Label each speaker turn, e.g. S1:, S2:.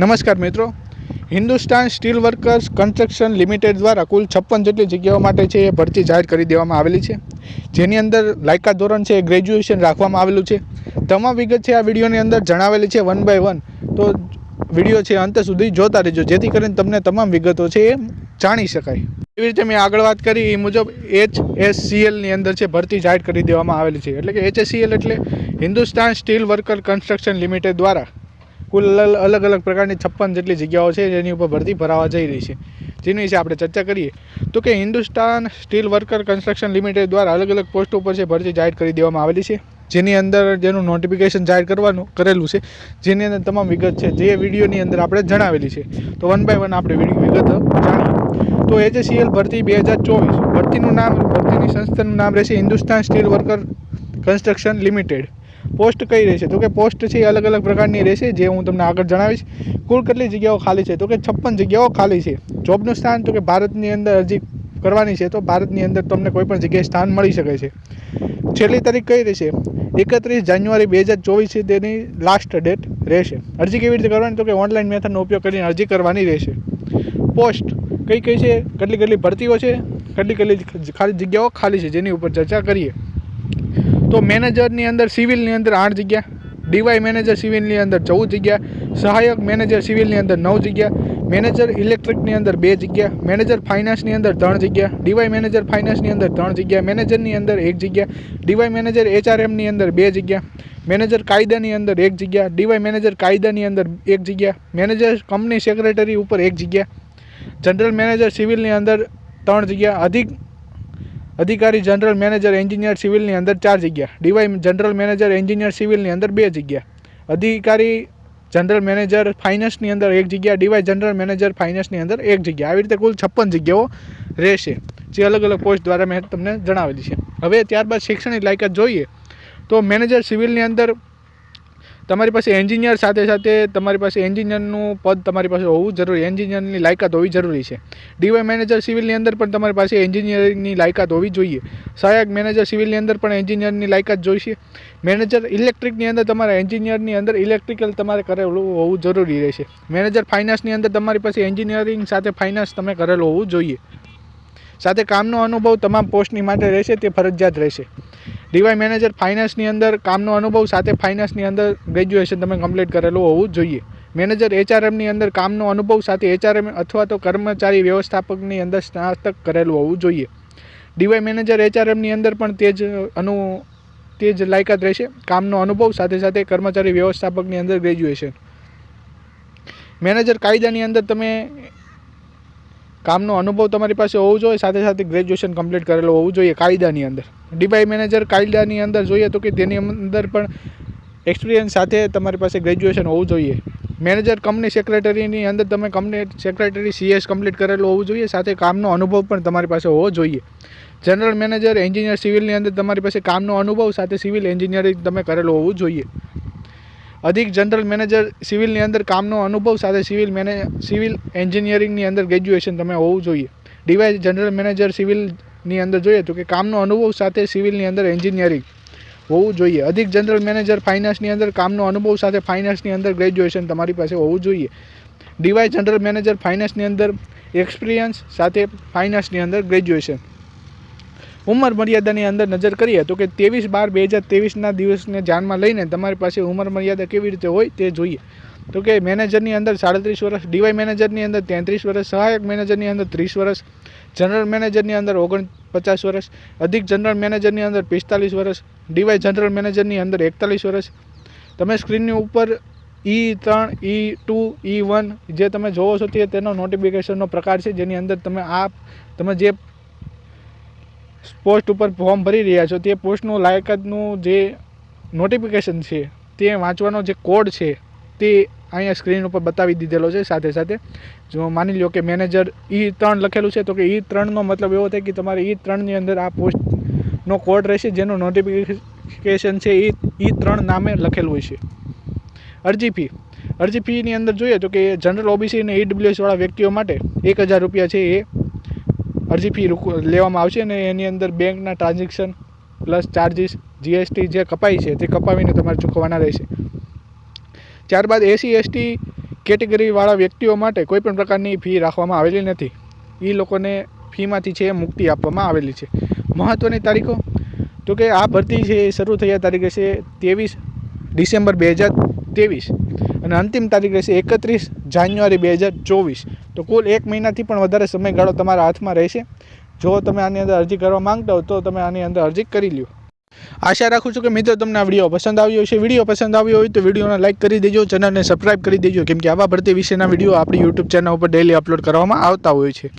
S1: નમસ્કાર મિત્રો. Hindustan steel workers construction limited દ્વારા કુલ છપ્પન જેટલી જગ્યાઓ માટે છે એ ભરતી જાહેર કરી દેવામાં આવેલી છે. જેની અંદર લાયકાત ધોરણ છે એ ગ્રેજ્યુએશન રાખવામાં આવેલું છે. તમામ વિગત છે આ વિડીયોની અંદર જણાવેલી છે વન બાય વન. તો વીડિયો છે અંત સુધી જોતા રહેજો, જેથી કરીને તમને તમામ વિગતો છે એ જાણી શકાય. એવી રીતે મેં આગળ વાત કરી, એ મુજબ એચ એસની અંદર છે ભરતી જાહેર કરી દેવામાં આવેલી છે. એટલે કે એચએસસીએલ એટલે Hindustan steel worker construction limited દ્વારા કુલ અલગ અલગ પ્રકારની છપ્પન જેટલી જગ્યાઓ છે જેની ઉપર ભરતી ભરાવા જઈ રહી છે. જેની વિશે આપણે ચર્ચા કરીએ, તો કે Hindustan steel worker construction limited દ્વારા અલગ અલગ પોસ્ટ ઉપર છે ભરતી જાહેર કરી દેવામાં આવેલી છે. જેની અંદર જેનું નોટિફિકેશન જાહેર કરવાનું, કરેલું છે. જેની અંદર તમામ વિગત છે, જે વિડીયોની અંદર આપણે જણાવેલી છે. તો વન બાય વન આપણે વિગત જાણીએ. તો એજેસીએલ ભરતી બે હજાર ચોવીસ, ભરતીનું નામ, ભરતીની સંસ્થાનું નામ રહેશે Hindustan steel worker construction limited. Post કઈ રહેશે તો કે પોસ્ટ છે એ અલગ અલગ પ્રકારની રહેશે, જે હું તમને આગળ જણાવીશ. કુલ કેટલી જગ્યાઓ ખાલી છે? તો કે છપ્પન જગ્યાઓ ખાલી છે. જોબનું સ્થાન તો કે ભારતની અંદર અરજી કરવાની છે, તો ભારતની અંદર તમને કોઈ પણ જગ્યાએ સ્થાન મળી શકે છે. છેલ્લી તારીખ કઈ રહેશે? એકત્રીસ જાન્યુઆરી બે હજાર ચોવીસ તેની લાસ્ટ ડેટ રહેશે. અરજી કેવી રીતે કરવાની? તો કે ઓનલાઈન મેથડનો ઉપયોગ કરીને અરજી કરવાની રહેશે. પોસ્ટ કઈ કઈ છે? કેટલી કેટલી ભરતીઓ છે? કેટલી કેટલી ખાલી જગ્યાઓ ખાલી છે? જેની ઉપર ચર્ચા કરીએ. તો મેનેજરની અંદર સિવિલની અંદર આઠ જગ્યા, ડીવાય મેનેજર સિવિલની અંદર ચૌદ જગ્યા, સહાયક મેનેજર સિવિલની અંદર નવ જગ્યા, મેનેજર ઇલેક્ટ્રિકની અંદર બે જગ્યા, મેનેજર ફાઇનાન્સની અંદર ત્રણ જગ્યા, ડીવાય મેનેજર ફાઇનાન્સની અંદર ત્રણ જગ્યા, મેનેજરની અંદર એક જગ્યા, ડીવાય મેનેજર એચઆરએમની અંદર બે જગ્યા, મેનેજર કાયદાની અંદર એક જગ્યા, ડીવાય મેનેજર કાયદાની અંદર એક જગ્યા, મેનેજર કંપની સેક્રેટરી ઉપર એક જગ્યા, જનરલ મેનેજર સિવિલની અંદર ત્રણ જગ્યા, અધિક અધિકારી જનરલ મેનેજર એન્જિનિયર સિવિલની અંદર ચાર જગ્યા. ડીવાય જનરલ મેનેજર એન્જિનિયર સિવિલની અંદર બે જગ્યા. અધિકારી જનરલ મેનેજર ફાઇનાન્સની અંદર એક જગ્યા, ડીવાય જનરલ મેનેજર ફાઇનાન્સની અંદર એક જગ્યા. આવી રીતે કુલ છપ્પન જગ્યાઓ રહેશે, જે અલગ અલગ પોસ્ટ દ્વારા મેં તમને જણાવેલી છે. હવે ત્યારબાદ શૈક્ષણિક લાયકાત જોઈએ તો મેનેજર સિવિલની અંદર તમારી પાસે એન્જિનિયર સાથે સાથે તમારી પાસે એન્જિનિયરનું પદ તમારી પાસે હોવું જરૂરી, એન્જિનિયરની લાયકાત હોવી જરૂરી છે. ડીવાય મેનેજર સિવિલની અંદર પણ તમારી પાસે એન્જિનિયરિંગની લાયકાત હોવી જોઈએ. સહાયક મેનેજર સિવિલની અંદર પણ એન્જિનિયરની લાયકાત જોઈશે. મેનેજર ઇલેક્ટ્રિકની અંદર તમારા એન્જિનિયરની અંદર ઇલેક્ટ્રિકલ તમારે કરેલું હોવું જરૂરી રહેશે. મેનેજર ફાઇનાન્સની અંદર તમારી પાસે એન્જિનિયરિંગ સાથે ફાઇનાન્સ તમે કરેલું હોવું જોઈએ. સાથે કામનો અનુભવ તમામ પોસ્ટની માટે રહેશે, તે ફરજિયાત રહેશે. ડીવાય મેનેજર ફાઇનાન્સની અંદર કામનો અનુભવ સાથે ફાઇનાન્સની અંદર ગ્રેજ્યુએશન તમે કમ્પ્લીટ કરેલું હોવું જોઈએ. મેનેજર એચઆરએમની અંદર કામનો અનુભવ સાથે એચઆરએમ અથવા તો કર્મચારી વ્યવસ્થાપકની અંદર સ્નાતક કરેલું હોવું જોઈએ. ડીવાય મેનેજર એચઆરએમની અંદર પણ તે જ અનુ તે જ લાયકાત રહેશે. કામનો અનુભવ સાથે સાથે કર્મચારી વ્યવસ્થાપકની અંદર ગ્રેજ્યુએશન મેનેજર કાયદાની અંદર તમે કામનો અનુભવ તમારી પાસે હોવો જોઈએ, સાથે સાથે ગ્રેજ્યુએશન કમ્પ્લીટ કરેલો હોવું જોઈએ કાયદાની અંદર. ડીવાય મેનેજર કાયદાની અંદર જોઈએ તો કે તેની અંદર પણ એક્સપિરિયન્સ સાથે તમારી પાસે ગ્રેજ્યુએશન હોવું જોઈએ. મેનેજર કંપની સેક્રેટરીની અંદર તમે કંપની સેક્રેટરી સીએસ કમ્પ્લીટ કરેલું હોવું જોઈએ, સાથે કામનો અનુભવ પણ તમારી પાસે હોવો જોઈએ. જનરલ મેનેજર એન્જિનિયર સિવિલની અંદર તમારી પાસે કામનો અનુભવ, સાથે સિવિલ એન્જિનિયરિંગ તમે કરેલું હોવું જોઈએ. અધિક જનરલ મેનેજર સિવિલની અંદર કામનો અનુભવ સાથે સિવિલ મેને, સિવિલ એન્જિનિયરિંગની અંદર ગ્રેજ્યુએશન તમે હોવું જોઈએ. ડીવાય જનરલ મેનેજર સિવિલની અંદર જોઈએ તો કે કામનો અનુભવ સાથે સિવિલની અંદર એન્જિનિયરિંગ હોવું જોઈએ. અધિક જનરલ મેનેજર ફાઇનાન્સની અંદર કામનો અનુભવ સાથે ફાઇનાન્સની અંદર ગ્રેજ્યુએશન તમારી પાસે હોવું જોઈએ. ડીવાય જનરલ મેનેજર ફાઇનાન્સની અંદર એક્સપિરિયન્સ સાથે ફાઇનાન્સની અંદર ગ્રેજ્યુએશન ઉંમર મર્યાદાની અંદર નજર કરીએ તો કે ત્રેવીસ બાર બે હજાર ત્રેવીસના દિવસને ધ્યાનમાં લઈને તમારી પાસે ઉંમર મર્યાદા કેવી રીતે હોય તે જોઈએ. તો કે મેનેજરની અંદર સાડત્રીસ વર્ષ, ડીવાય મેનેજરની અંદર તેત્રીસ વર્ષ, સહાયક મેનેજરની અંદર ત્રીસ વર્ષ, જનરલ મેનેજરની અંદર ઓગણ પચાસ વર્ષ, અધિક જનરલ મેનેજરની અંદર પિસ્તાલીસ વર્ષ, ડીવાય જનરલ મેનેજરની અંદર એકતાલીસ વર્ષ. તમે સ્ક્રીનની ઉપર ઈ ત્રણ, ઈ ટુ, ઈ વન જે તમે જોવો છો તે તેનો નોટિફિકેશનનો પ્રકાર છે જેની અંદર તમે આ, તમે જે પોસ્ટ ઉપર ફોર્મ ભરી રહ્યા છો, તે પોસ્ટનું લાયકાતનું જે નોટિફિકેશન છે, તે વાંચવાનો જે કોડ છે, તે અહીંયા સ્ક્રીન ઉપર બતાવી દીધેલો છે સાથે સાથે. જો માની લો કે મેનેજર ઈ ત્રણ લખેલું છે, તો કે ઈ ત્રણનો મતલબ એવો થાય કે તમારે ઈ ત્રણની અંદર આ પોસ્ટનો કોડ રહેશે, જેનું નોટિફિકેશન છે એ ઈ ત્રણ નામે લખેલું હોય છે. અરજી ફી અરજી ફીની અંદર જોઈએ તો કે જનરલ ઓબીસી અને ઈડબ્લ્યુએસવાળા વ્યક્તિઓ માટે એક હજાર રૂપિયા છે એ અરજી ફી લેવામાં આવશે અને એની અંદર બેંકના ટ્રાન્ઝેક્શન પ્લસ ચાર્જિસ જીએસટી જે કપાય છે તે કપાવીને તમારે ચૂકવવાના રહેશે. ત્યારબાદ એસી એસટી કેટેગરીવાળા વ્યક્તિઓ માટે કોઈપણ પ્રકારની ફી રાખવામાં આવેલી નથી. એ લોકોને ફીમાંથી છે મુક્તિ આપવામાં આવેલી છે. મહત્ત્વની તારીખો? તો કે આ ભરતી છે એ શરૂ થયા તારીખે છે ત્રેવીસ ડિસેમ્બર બે હજાર ત્રેવીસ અને અંતિમ તારીખ રહેશે એકત્રીસ જાન્યુઆરી બે હજાર ચોવીસ. તો કુલ એક મહિનાથી પણ વધારે સમયગાળો તમારા હાથમાં રહેશે. જો તમે આની અંદર અરજી કરવા માંગતા હો, તો તમે આની અંદર અરજી કરી લ્યો. આશા રાખું છું કે મિત્રો તમને આ વીડિયો પસંદ આવ્યો છે વીડિયો પસંદ આવ્યો હોય તો વિડીયોને લાઇક કરી દેજો, ચેનલને સબસ્ક્રાઇબ કરી દેજો. કેમ કે આવા ભરતી વિશેના વીડિયો આપણી યુટ્યુબ ચેનલ ઉપર ડેલી અપલોડ કરવામાં આવતા હોય છે.